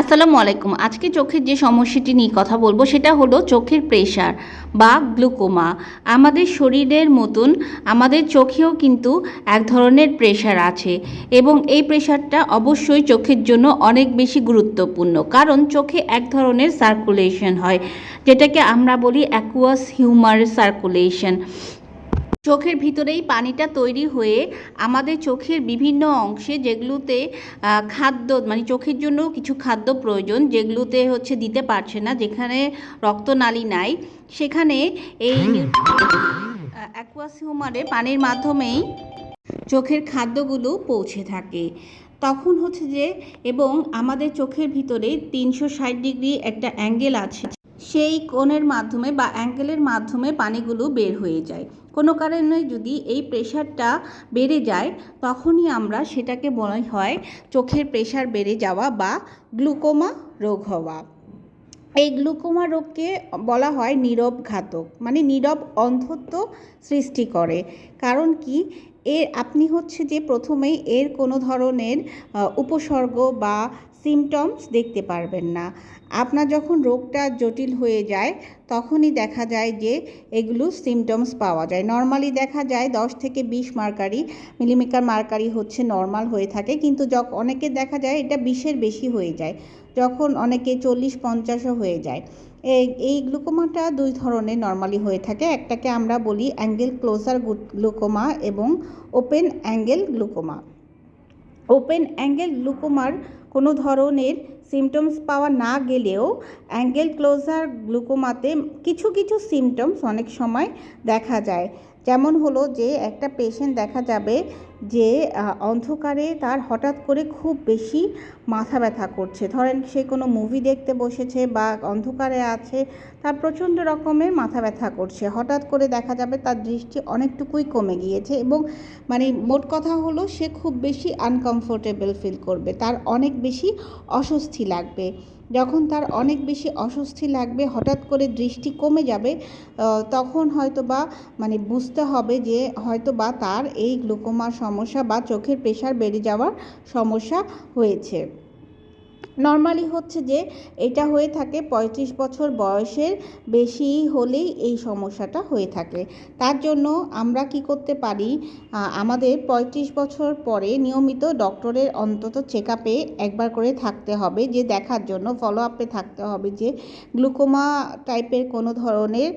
আসসালামু আলাইকুম। আজকে চোখের যে সমস্যাটি নিয়ে কথা বলব সেটা হলো চোখের প্রেশার বা গ্লুকোমা আমাদের শরীরের মতন আমাদের চোখেও কিন্তু এক ধরনের প্রেশার আছে এবং এই প্রেশারটা অবশ্যই চোখের জন্য অনেক বেশি গুরুত্বপূর্ণ। কারণ চোখে এক ধরনের সার্কুলেশন হয়, যেটাকে আমরা বলি অ্যাকুয়াস হিউমার সার্কুলেশন চোখের ভিতরেই পানিটা তৈরি হয়ে আমাদের চোখের বিভিন্ন অংশে যেগুলোতে খাদ্য মানে চোখের জন্য কিছু খাদ্য প্রয়োজন যেগুলোতে হচ্ছে দিতে পারছে না যেখানে রক্তনালী নাই সেখানে এই অ্যাকুয়াস হিউমারে পানির মাধ্যমেই চোখের খাদ্যগুলো পৌঁছে থাকে। তখন হচ্ছে যে এবং আমাদের চোখের ভিতরে তিনশো ষাট ডিগ্রি একটা অ্যাঙ্গেল আছে সেই কোণের মাধ্যমে বা অ্যাঙ্গেলের মাধ্যমে পানিগুলো বের হয়ে যায়। কোনো কারণে যদি এই প্রেশারটা বেড়ে যায়, তখনই আমরা সেটাকে বলা হয় চোখের প্রেশার বেড়ে যাওয়া বা গ্লুকোমা রোগ হওয়া। এই গ্লুকোমা রোগকে বলা হয় নীরব ঘাতক মানে নীরব অন্ধত্ব সৃষ্টি করে। কারণ কি? এর, আপনি হচ্ছে যে প্রথমেই এর কোনো ধরনের উপসর্গ বা সিমটমস দেখতে পারবেন না। আপনার যখন রোগটা জটিল হয়ে যায়, তখনই দেখা যায় যে এগুলো সিমটমস পাওয়া যায়। নর্মালি দেখা যায় দশ থেকে বিশ মার্কারি মিলিমিটার মার্কারি হচ্ছে নর্মাল হয়ে থাকে। কিন্তু যখন অনেকে দেখা যায় এটা বিশের বেশি হয়ে যায়। যখন অনেকে চল্লিশ, পঞ্চাশও হয়ে যায়। এই গ্লুকোমাটা দুই ধরনের নর্মালি হয়ে থাকে। একটাকে আমরা বলি অ্যাঙ্গেল ক্লোজার গ্লুকোমা এবং open angle glaucoma open angle গ্লুকোমার কোনো ধরনের সিমটমস পাওয়া না গেলেও অ্যাঙ্গেল ক্লোজার গ্লুকোমাতে কিছু কিছু সিমটমস অনেক সময় দেখা যায়। যেমন হলো যে একটা পেশেন্ট দেখা যাবে যে অন্ধকারে তার হঠাৎ করে খুব বেশি মাথা ব্যথা করছে। ধরেন সে কোনো মুভি দেখতে বসেছে বা অন্ধকারে আছে, তার প্রচণ্ড রকমের মাথা ব্যথা করছে। হঠাৎ করে দেখা যাবে তার দৃষ্টি অনেকটুকুই কমে গিয়েছে এবং মানে মোট কথা হলো সে খুব বেশি আনকমফোর্টেবল ফিল করবে। তার অনেক বেশি অস্বস্তি লাগবে। যখন তার অনেক বেশি অস্বস্তি লাগবে, হঠাৎ করে দৃষ্টি কমে যাবে তখন হয়তো বা মানে বুঝতে হবে যে হয়তো বা তার এই গ্লুকোমার সমস্যা বা চোখের প্রেশার বেড়ে যাওয়ার সমস্যা হয়েছে। নর্মালি হচ্ছে যে, এটা হয়ে থাকে পঁয়ত্রিশ বছর বয়সের বেশি হলেই এই সমস্যাটা হয়ে থাকে। তার জন্য আমরা কি করতে পারি? আমাদের পঁয়ত্রিশ বছর পরে নিয়মিত ডক্টরের অন্তত চেক আপে একবার করে থাকতে হবে, যে দেখার জন্য ফলো আপে থাকতে হবে যে গ্লুকোমা টাইপের কোনো ধরনের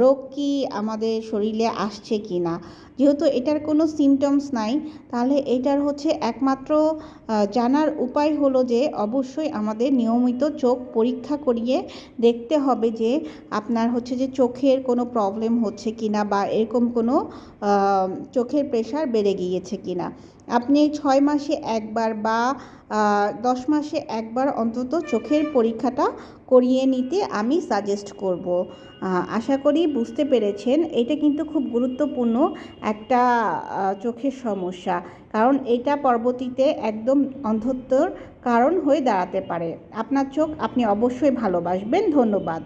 রোগ কি আমাদের শরীরে আসছে কি না যেহেতু এটার কোনো সিমটমস নাই, তাহলে এটার হচ্ছে একমাত্র জানার উপায় হলো যে অবশ্যই আমাদের নিয়মিত চোখ পরীক্ষা করিয়ে দেখতে হবে যে আপনার হচ্ছে যে চোখের কোনো প্রবলেম হচ্ছে কি না বা এরকম কোনো চোখের প্রেশার বেড়ে গিয়েছে কিনা। আপনি ছয় মাসে একবার বা দশ মাসে একবার অন্তত চোখের পরীক্ষাটা করিয়ে নিতে আমি সাজেস্ট করব। আশা করি বুঝতে পেরেছেন। এটা কিন্তু খুব গুরুত্বপূর্ণ একটা চোখের সমস্যা। কারণ এটা পরবর্তীতে একদম অন্ধত্বর কারণ হয়ে দাঁড়াতে পারে। আপনার চোখ আপনি অবশ্যই ভালোবাসবেন। ধন্যবাদ।